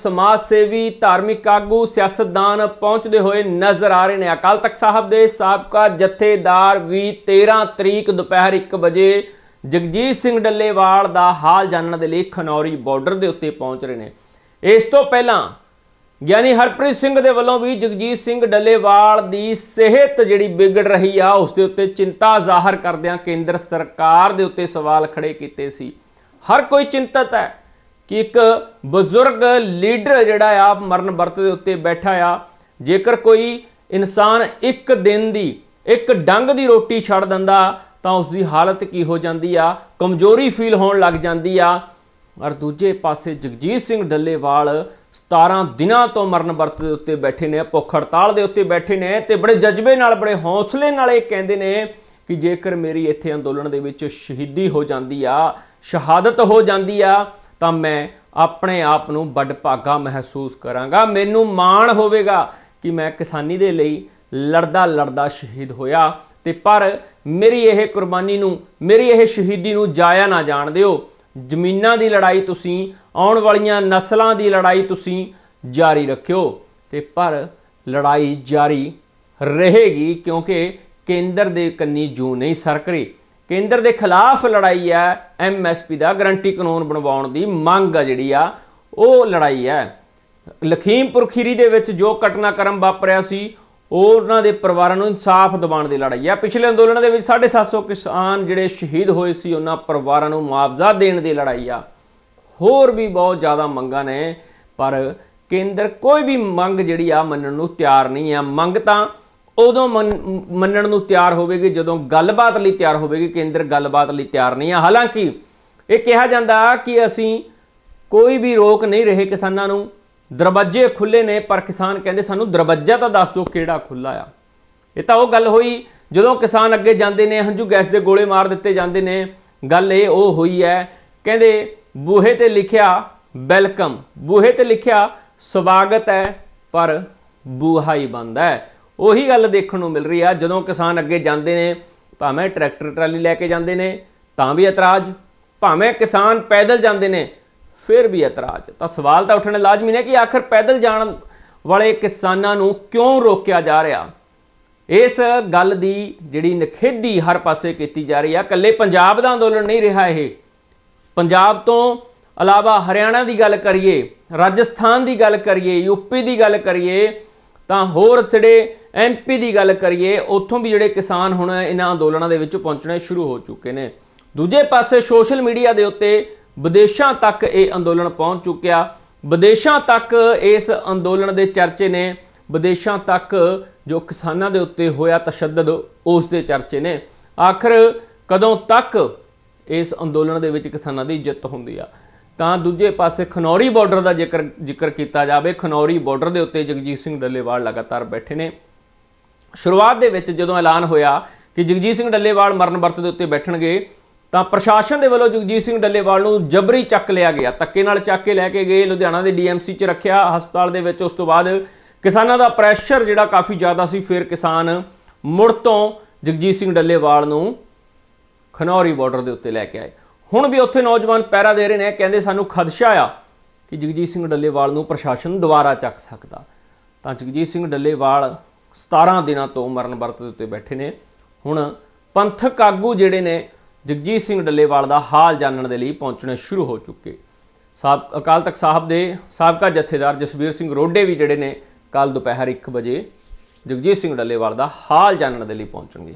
ਸਮਾਜ ਸੇਵੀ, ਧਾਰਮਿਕ ਆਗੂ, ਸਿਆਸਤਦਾਨ ਪਹੁੰਚਦੇ ਹੋਏ ਨਜ਼ਰ ਆ ਰਹੇ ਨੇ। ਅਕਾਲ ਤਖਤ ਸਾਹਿਬ ਦੇ ਸਾਬਕਾ ਜਥੇਦਾਰ ਵੀ 13 ਤਰੀਕ ਦੁਪਹਿਰ 1 ਵਜੇ ਜਗਜੀਤ ਸਿੰਘ ਡੱਲੇਵਾਲ ਦਾ ਹਾਲ ਜਾਣਨ ਦੇ ਲਈ ਖਨੌਰੀ ਬਾਰਡਰ ਦੇ ਉੱਤੇ ਪਹੁੰਚ ਰਹੇ ਨੇ। ਇਸ ਤੋਂ ਪਹਿਲਾਂ ਗਿਆਨੀ ਹਰਪ੍ਰੀਤ ਸਿੰਘ ਦੇ ਵੱਲੋਂ ਵੀ ਜਗਜੀਤ ਸਿੰਘ ਡੱਲੇਵਾਲ ਦੀ ਸਿਹਤ ਜਿਹੜੀ ਵਿਗੜ ਰਹੀ ਆ, ਉਸ ਦੇ ਉੱਤੇ ਚਿੰਤਾ ਜ਼ਾਹਰ ਕਰਦਿਆਂ ਕੇਂਦਰ ਸਰਕਾਰ ਦੇ ਉੱਤੇ ਸਵਾਲ ਖੜੇ ਕੀਤੇ ਸੀ। ਹਰ ਕੋਈ ਚਿੰਤਤ ਹੈ। ਕਿ ਇੱਕ ਬਜ਼ੁਰਗ ਲੀਡਰ ਜਿਹੜਾ ਆ, ਮਰਨ ਵਰਤ ਦੇ ਉੱਤੇ ਬੈਠਾ ਆ। ਜੇਕਰ ਕੋਈ ਇਨਸਾਨ ਇੱਕ ਦਿਨ ਦੀ, ਇੱਕ ਡੰਗ ਦੀ ਰੋਟੀ ਛੱਡ ਦਿੰਦਾ, ਤਾਂ ਉਸ ਦੀ ਹਾਲਤ ਕੀ ਹੋ ਜਾਂਦੀ ਆ? ਕਮਜ਼ੋਰੀ ਫੀਲ ਹੋਣ ਲੱਗ ਜਾਂਦੀ ਆ। ਔਰ ਦੂਜੇ ਪਾਸੇ ਜਗਜੀਤ ਸਿੰਘ ਡੱਲੇਵਾਲ 17 ਦਿਨਾਂ ਤੋਂ ਮਰਨ ਵਰਤ ਦੇ ਉੱਤੇ ਬੈਠੇ ਨੇ, ਭੁੱਖ ਹੜਤਾਲ ਦੇ ਉੱਤੇ ਬੈਠੇ ਨੇ ਤੇ ਬੜੇ ਜਜ਼ਬੇ ਨਾਲ, ਬੜੇ ਹੌਸਲੇ ਨਾਲ ਇਹ ਕਹਿੰਦੇ ਨੇ ਕਿ ਜੇਕਰ ਮੇਰੀ ਇੱਥੇ ਅੰਦੋਲਨ ਦੇ ਵਿੱਚ ਸ਼ਹੀਦੀ ਹੋ ਜਾਂਦੀ ਆ, ਸ਼ਹਾਦਤ ਹੋ ਜਾਂਦੀ ਆ ਤਾਂ ਮੈਂ ਆਪਣੇ ਆਪ ਨੂੰ ਵੱਡ ਮਹਿਸੂਸ ਕਰਾਂਗਾ। ਮੈਨੂੰ ਮਾਣ ਹੋਵੇਗਾ ਕਿ ਮੈਂ ਕਿਸਾਨੀ ਦੇ ਲਈ ਲੜਦਾ ਲੜਦਾ ਸ਼ਹੀਦ ਹੋਇਆ। ਤੇ ਪਰ ਮੇਰੀ ਇਹ ਕੁਰਬਾਨੀ ਨੂੰ, ਮੇਰੀ ਇਹ ਸ਼ਹੀਦੀ ਨੂੰ ਜਾਇਆ ਨਾ ਜਾਣ ਦਿਓ। ਜ਼ਮੀਨਾਂ ਦੀ ਲੜਾਈ ਤੁਸੀਂ, ਆਉਣ ਵਾਲੀਆਂ ਨਸਲਾਂ ਦੀ ਲੜਾਈ ਤੁਸੀਂ ਜਾਰੀ ਰੱਖਿਓ। ਤੇ ਪਰ ਲੜਾਈ ਜਾਰੀ ਰਹੇਗੀ ਕਿਉਂਕਿ ਕੇਂਦਰ ਦੇ ਕੰਨੀ ਜੂ ਨਹੀਂ ਸਰਕ ਰਹੀ। ਕੇਂਦਰ ਦੇ ਖਿਲਾਫ ਲੜਾਈ ਹੈ ਐਮਐਸਪੀ ਦਾ ਗਰੰਟੀ ਕਾਨੂੰਨ ਬਣਵਾਉਣ ਦੀ ਮੰਗ ਆ ਜਿਹੜੀ ਆ, ਉਹ ਲੜਾਈ ਹੈ। ਲਖੀਮਪੁਰ ਖੀਰੀ ਦੇ ਵਿੱਚ ਜੋ ਘਟਨਾਕ੍ਰਮ ਵਾਪਰਿਆ ਸੀ ਉਹਨਾਂ ਦੇ ਪਰਿਵਾਰਾਂ ਨੂੰ ਇਨਸਾਫ ਦਿਵਾਉਣ ਦੀ ਲੜਾਈ ਹੈ। ਪਿਛਲੇ ਅੰਦੋਲਨ ਦੇ ਵਿੱਚ 750 ਕਿਸਾਨ ਜਿਹੜੇ ਸ਼ਹੀਦ ਹੋਏ ਸੀ, ਉਹਨਾਂ ਪਰਿਵਾਰਾਂ ਨੂੰ ਮੁਆਵਜ਼ਾ ਦੇਣ ਦੀ ਲੜਾਈ ਆ। ਹੋਰ ਵੀ ਬਹੁਤ ਜ਼ਿਆਦਾ ਮੰਗਾਂ ਨੇ, ਪਰ ਕੇਂਦਰ ਕੋਈ ਵੀ ਮੰਗ ਜਿਹੜੀ ਆ ਮੰਨਣ ਨੂੰ ਤਿਆਰ ਨਹੀਂ ਆ। ਮੰਗ ਤਾਂ ਉਦੋਂ ਮੰਨ- ਮੰਨਣ ਨੂੰ ਤਿਆਰ ਹੋਵੇਗੀ, ਜਦੋਂ ਗੱਲਬਾਤ ਲਈ ਤਿਆਰ ਹੋਵੇਗੀ ਕੇਂਦਰ ਗੱਲਬਾਤ ਲਈ ਤਿਆਰ ਨਹੀਂ ਆ। ਹਾਲਾਂਕਿ ਇਹ ਕਿਹਾ ਜਾਂਦਾ ਕਿ ਅਸੀਂ ਕੋਈ ਵੀ ਰੋਕ ਨਹੀਂ ਰਹੇ ਕਿਸਾਨਾਂ ਨੂੰ। ਦਰਵਾਜ਼ੇ ਖੁੱਲੇ ਨੇ, ਪਰ ਕਿਸਾਨ ਕਹਿੰਦੇ ਸਾਨੂੰ ਦਰਵਾਜ਼ਾ ਤਾਂ ਦੱਸ ਦਿਓ ਕਿਹੜਾ ਖੁੱਲਾ ਆ। ਇਹ ਤਾਂ ਉਹ ਗੱਲ ਹੋਈ, ਜਦੋਂ ਕਿਸਾਨ ਅੱਗੇ ਜਾਂਦੇ ਨੇ, ਹੰਝੂ ਗੈਸ ਦੇ ਗੋਲੇ ਮਾਰ ਦਿੱਤੇ ਜਾਂਦੇ ਨੇ। ਗੱਲ ਇਹ ਉਹ ਹੋਈ ਹੈ, ਕਹਿੰਦੇ ਬੂਹੇ ਤੇ ਲਿਖਿਆ, ਵੈਲਕਮ। ਬੂਹੇ ਤੇ ਲਿਖਿਆ, ਸਵਾਗਤ ਹੈ, ਪਰ ਬੂਹਾ ਹੀ ਬੰਦ ਹੈ। ਉਹੀ ਗੱਲ ਦੇਖਣ ਨੂੰ ਮਿਲ ਰਹੀ ਆ, ਜਦੋਂ ਕਿਸਾਨ ਅੱਗੇ ਜਾਂਦੇ ਨੇ, ਭਾਵੇਂ ਟਰੈਕਟਰ, ਟਰਾਲੀ ਲੈ ਕੇ ਜਾਂਦੇ ਨੇ, ਤਾਂ ਵੀ ਇਤਰਾਜ਼, ਭਾਵੇਂ ਕਿਸਾਨ ਪੈਦਲ ਜਾਂਦੇ ਨੇ, ਫਿਰ ਵੀ ਇਤਰਾਜ਼। ਤਾਂ ਸਵਾਲ ਤਾਂ ਉੱਠਣਾ ਲਾਜ਼ਮੀ ਨੇ ਕਿ ਆਖਰ ਪੈਦਲ ਜਾਣ ਵਾਲੇ ਕਿਸਾਨਾਂ ਨੂੰ ਕਿਉਂ ਰੋਕਿਆ ਜਾ ਰਿਹਾ? ਇਸ ਗੱਲ ਦੀ ਜਿਹੜੀ ਨਖੇਦੀ ਹਰ ਪਾਸੇ ਕੀਤੀ ਜਾ ਰਹੀ ਆ, ਇਕੱਲੇ ਪੰਜਾਬ ਦਾ ਅੰਦੋਲਨ ਨਹੀਂ ਰਿਹਾ ਇਹ। ਪੰਜਾਬ ਤੋਂ ਇਲਾਵਾ ਹਰਿਆਣਾ ਦੀ ਗੱਲ ਕਰੀਏ, ਰਾਜਸਥਾਨ ਦੀ ਗੱਲ ਕਰੀਏ ਯੂਪੀ ਦੀ ਗੱਲ ਕਰੀਏ ਤਾਂ ਹੋਰ ਜਿਹੜੇ ਐਮਪੀ ਦੀ ਗੱਲ ਕਰੀਏ, ਉੱਥੋਂ ਵੀ ਜਿਹੜੇ ਕਿਸਾਨ ਹੁਣ ਇਹਨਾਂ ਅੰਦੋਲਨਾਂ ਦੇ ਵਿੱਚ ਪਹੁੰਚਣੇ ਸ਼ੁਰੂ ਹੋ ਚੁੱਕੇ ਨੇ। ਦੂਜੇ ਪਾਸੇ ਸੋਸ਼ਲ ਮੀਡੀਆ ਦੇ ਉੱਤੇ ਵਿਦੇਸ਼ਾਂ ਤੱਕ ਇਹ ਅੰਦੋਲਨ ਪਹੁੰਚ ਚੁੱਕਿਆ। ਵਿਦੇਸ਼ਾਂ ਤੱਕ ਇਸ ਅੰਦੋਲਨ ਦੇ ਚਰਚੇ ਨੇ। ਵਿਦੇਸ਼ਾਂ ਤੱਕ ਜੋ ਕਿਸਾਨਾਂ ਦੇ ਉੱਤੇ ਹੋਇਆ ਤਸ਼ੱਦਦ, ਉਸ ਦੇ ਚਰਚੇ ਨੇ। ਆਖਰ ਕਦੋਂ ਤੱਕ ਇਸ ਅੰਦੋਲਨ ਦੇ ਵਿੱਚ ਕਿਸਾਨਾਂ ਦੀ ਜਿੱਤ ਹੁੰਦੀ ਆ? ਤਾਂ ਦੂਜੇ ਪਾਸੇ ਖਨੌਰੀ ਬਾਰਡਰ ਦਾ ਜ਼ਿਕਰ ਜ਼ਿਕਰ ਕੀਤਾ ਜਾਵੇ, ਖਨੌਰੀ ਬਾਰਡਰ ਦੇ ਉੱਤੇ ਜਗਜੀਤ ਸਿੰਘ ਡੱਲੇਵਾਲ ਲਗਾਤਾਰ ਬੈਠੇ ਨੇ। ਸ਼ੁਰੂਆਤ ਦੇ ਵਿੱਚ ਜਦੋਂ ਐਲਾਨ ਹੋਇਆ ਕਿ ਜਗਜੀਤ ਸਿੰਘ ਡੱਲੇਵਾਲ ਮਰਨ ਵਰਤ ਦੇ ਉੱਤੇ ਬੈਠਣਗੇ, ਤਾਂ ਪ੍ਰਸ਼ਾਸਨ ਦੇ ਵੱਲੋਂ ਜਗਜੀਤ ਸਿੰਘ ਡੱਲੇਵਾਲ ਨੂੰ ਜਬਰੀ ਚੱਕ ਲਿਆ ਗਿਆ। ਧੱਕੇ ਨਾਲ ਚੱਕ ਕੇ ਲੈ ਕੇ ਗਏ, ਲੁਧਿਆਣਾ ਦੇ ਡੀਐਮਸੀ 'ਚ ਰੱਖਿਆ, ਹਸਪਤਾਲ ਦੇ ਵਿੱਚ ਉਸ ਤੋਂ ਬਾਅਦ ਕਿਸਾਨਾਂ ਦਾ ਪ੍ਰੈਸ਼ਰ ਜਿਹੜਾ ਕਾਫੀ ਜ਼ਿਆਦਾ ਸੀ, ਫਿਰ ਕਿਸਾਨ ਮੁੜ ਤੋਂ ਜਗਜੀਤ ਸਿੰਘ ਡੱਲੇਵਾਲ ਨੂੰ ਖਨੌਰੀ ਬਾਰਡਰ ਦੇ ਉੱਤੇ ਲੈ ਕੇ ਆਏ। ਹੁਣ ਵੀ ਉੱਥੇ ਨੌਜਵਾਨ ਪਹਿਰਾ ਦੇ ਰਹੇ ਨੇ, ਕਹਿੰਦੇ ਸਾਨੂੰ ਖਦਸ਼ਾ ਆ ਕਿ ਜਗਜੀਤ ਸਿੰਘ ਡੱਲੇਵਾਲ ਨੂੰ ਪ੍ਰਸ਼ਾਸਨ ਦੁਬਾਰਾ ਚੱਕ ਸਕਦਾ। ਤਾਂ ਜਗਜੀਤ ਸਿੰਘ ਡੱਲੇਵਾਲ 17 ਦਿਨਾਂ ਤੋਂ ਮਰਨ ਵਰਤ ਦੇ ਉੱਤੇ ਬੈਠੇ ਨੇ। ਹੁਣ ਪੰਥਕ ਆਗੂ ਜਿਹੜੇ ਨੇ, ਜਗਜੀਤ ਸਿੰਘ ਡੱਲੇਵਾਲ ਦਾ ਹਾਲ ਜਾਣਨ ਦੇ ਲਈ ਪਹੁੰਚਣੇ ਸ਼ੁਰੂ ਹੋ ਚੁੱਕੇ। ਸਾਬ, ਅਕਾਲ ਤਖਤ ਸਾਹਿਬ ਦੇ ਸਾਬਕਾ ਜਥੇਦਾਰ ਜਸਵੀਰ ਸਿੰਘ ਰੋਡੇ ਵੀ ਜਿਹੜੇ ਨੇ ਕੱਲ ਦੁਪਹਿਰ 1 ਵਜੇ ਜਗਜੀਤ ਸਿੰਘ ਡੱਲੇਵਾਲ ਦਾ ਹਾਲ ਜਾਣਨ ਦੇ ਲਈ ਪਹੁੰਚਣਗੇ।